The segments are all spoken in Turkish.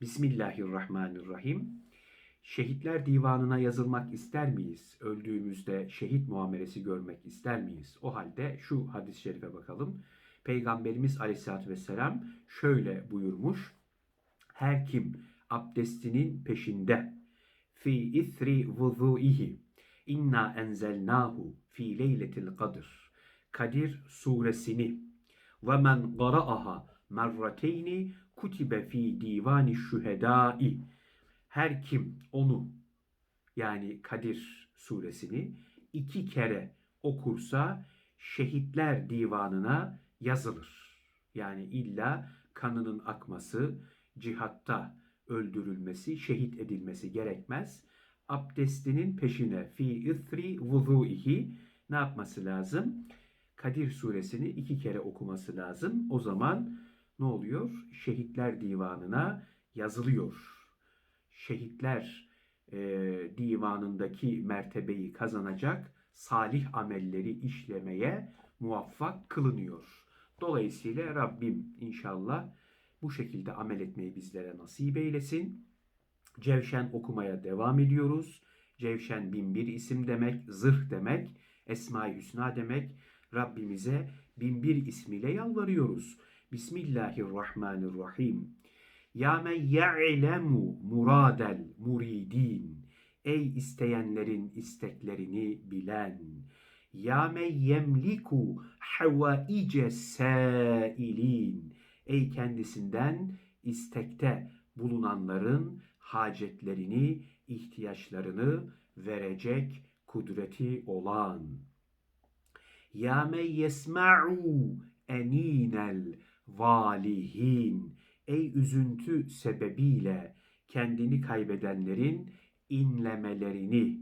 Bismillahirrahmanirrahim. Şehitler divanına yazılmak ister miyiz? Öldüğümüzde şehit muamelesi görmek ister miyiz? O halde şu hadis-i şerife bakalım. Peygamberimiz Aleyhisselatü Vesselam şöyle buyurmuş. Her kim abdestinin peşinde fi ithri vuzu'ihi inna enzelnahu fi leyletil kadir Kadir suresini ve men qara'aha merrateyni kutibe fi divani şühedai her kim onu yani Kadir suresini iki kere okursa şehitler divanına yazılır. Yani illa kanının akması, cihatta öldürülmesi, şehit edilmesi gerekmez. Abdestinin peşine fi ithri vuzu'ihi ne yapması lazım? Kadir suresini iki kere okuması lazım. O zaman ne oluyor? Şehitler divanına yazılıyor. Şehitler e, divanındaki mertebeyi kazanacak salih amelleri işlemeye muvaffak kılınıyor. Dolayısıyla Rabbim inşallah bu şekilde amel etmeyi bizlere nasip eylesin. Cevşen okumaya devam ediyoruz. Cevşen bin bir isim demek, zırh demek, Esma-i Hüsna demek. Rabbimize bin bir ismiyle yalvarıyoruz. Bismillahirrahmanirrahim. Ya men ya'lemu muradel muridin. Ey isteyenlerin isteklerini bilen. Ya men yemliku havaice sailin. Ey kendisinden istekte bulunanların hacetlerini, ihtiyaçlarını verecek kudreti olan. Ya men yesma'u eninel valihin. Ey üzüntü sebebiyle kendini kaybedenlerin inlemelerini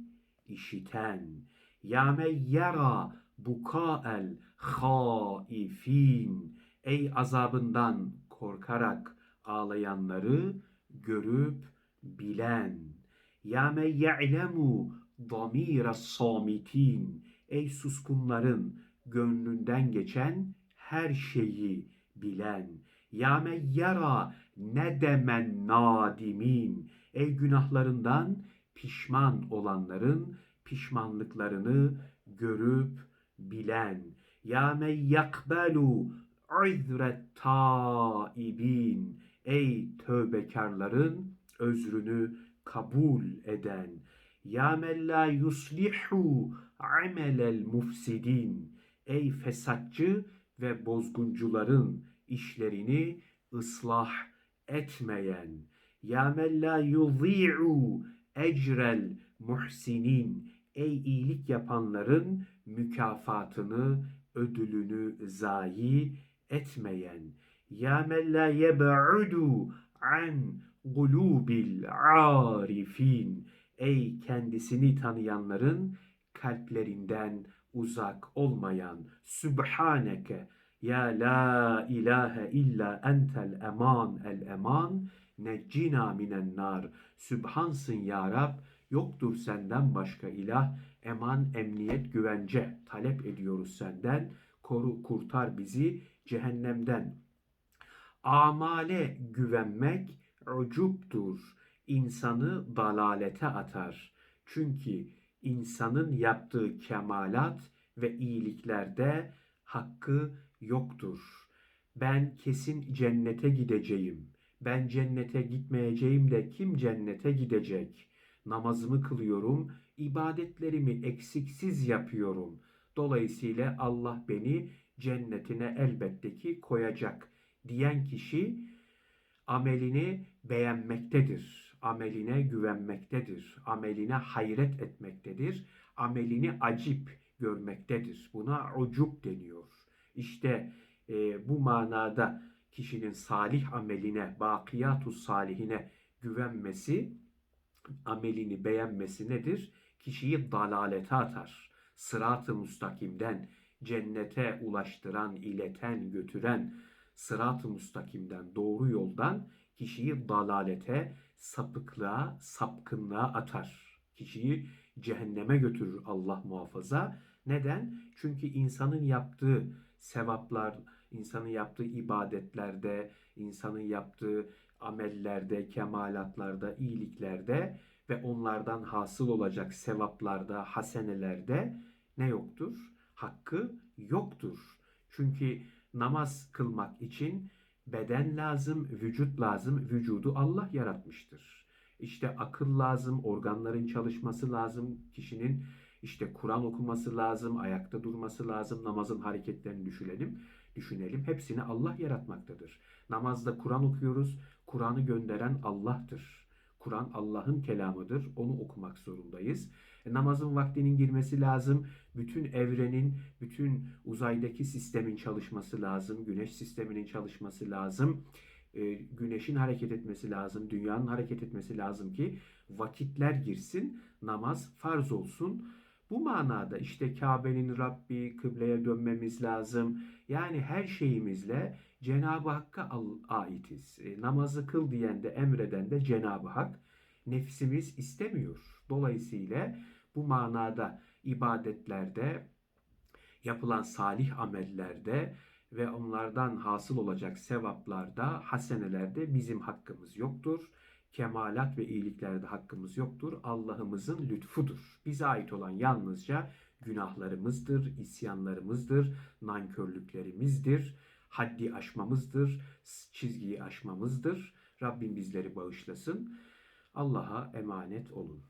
işiten. Ya men yara bukael haifin. Ey azabından korkarak ağlayanları görüp bilen. Ya men ya'lemu damira samitin. Ey suskunların gönlünden geçen her şeyi bilen. Ya yara nedemen nadimin. Ey günahlarından pişman olanların pişmanlıklarını görüp bilen. Ya yakbelu izret taibin. Ey tövbekarların özrünü kabul eden. Ya la yuslihu amelel mufsidin. Ey fesatçı ve bozguncuların işlerini ıslah etmeyen. Ya la yudhi'u ecrel muhsinin. Ey iyilik yapanların mükafatını, ödülünü zayi etmeyen. Ya men la yeb'udu an gulubil arifin. Ey kendisini tanıyanların kalplerinden uzak olmayan Sübhaneke ya la ilahe illa entel eman el eman neccina minen nar. Sübhansın ya Rab yoktur senden başka ilah eman emniyet güvence talep ediyoruz senden. Koru kurtar bizi cehennemden. Amale güvenmek ucuptur insanı dalalete atar. Çünkü insanın yaptığı kemalat ve iyiliklerde hakkı yoktur. Ben kesin cennete gideceğim. Ben cennete gitmeyeceğim de kim cennete gidecek? Namazımı kılıyorum, ibadetlerimi eksiksiz yapıyorum. Dolayısıyla Allah beni cennetine elbette ki koyacak diyen kişi amelini beğenmektedir. Ameline güvenmektedir. Ameline hayret etmektedir. Amelini acip görmektedir. Buna ucub deniyor. İşte e, bu manada kişinin salih ameline, bakiyatu salihine güvenmesi, amelini beğenmesi nedir? Kişiyi dalalete atar. Sırat-ı mustakimden, cennete ulaştıran, ileten, götüren sırat-ı mustakimden, doğru yoldan kişiyi dalalete, sapıklığa, sapkınlığa atar. Kişiyi cehenneme götürür Allah muhafaza. Neden? Çünkü insanın yaptığı sevaplar, insanın yaptığı ibadetlerde, insanın yaptığı amellerde, kemalatlarda, iyiliklerde ve onlardan hasıl olacak sevaplarda, hasenelerde ne yoktur? Hakkı yoktur. Çünkü namaz kılmak için beden lazım, vücut lazım. Vücudu Allah yaratmıştır. İşte akıl lazım, organların çalışması lazım, kişinin işte Kur'an okuması lazım, ayakta durması lazım, namazın hareketlerini düşünelim. Düşünelim. Hepsini Allah yaratmaktadır. Namazda Kur'an okuyoruz. Kur'an'ı gönderen Allah'tır. Kur'an Allah'ın kelamıdır. Onu okumak zorundayız. E, namazın vaktinin girmesi lazım. Bütün evrenin, bütün uzaydaki sistemin çalışması lazım. Güneş sisteminin çalışması lazım. E, güneşin hareket etmesi lazım. Dünyanın hareket etmesi lazım ki vakitler girsin. Namaz farz olsun. Bu manada işte Kabe'nin Rabbi, kıbleye dönmemiz lazım. Yani her şeyimizle Cenab-ı Hakk'a aitiz. E, namazı kıl diyen de emreden de Cenab-ı Hak. Nefsimiz istemiyor. Dolayısıyla bu manada ibadetlerde, yapılan salih amellerde ve onlardan hasıl olacak sevaplarda, hasenelerde bizim hakkımız yoktur. Kemalat ve iyiliklerde hakkımız yoktur. Allah'ımızın lütfudur. Bize ait olan yalnızca günahlarımızdır, isyanlarımızdır, nankörlüklerimizdir, haddi aşmamızdır, çizgiyi aşmamızdır. Rabbim bizleri bağışlasın. Allah'a emanet olun.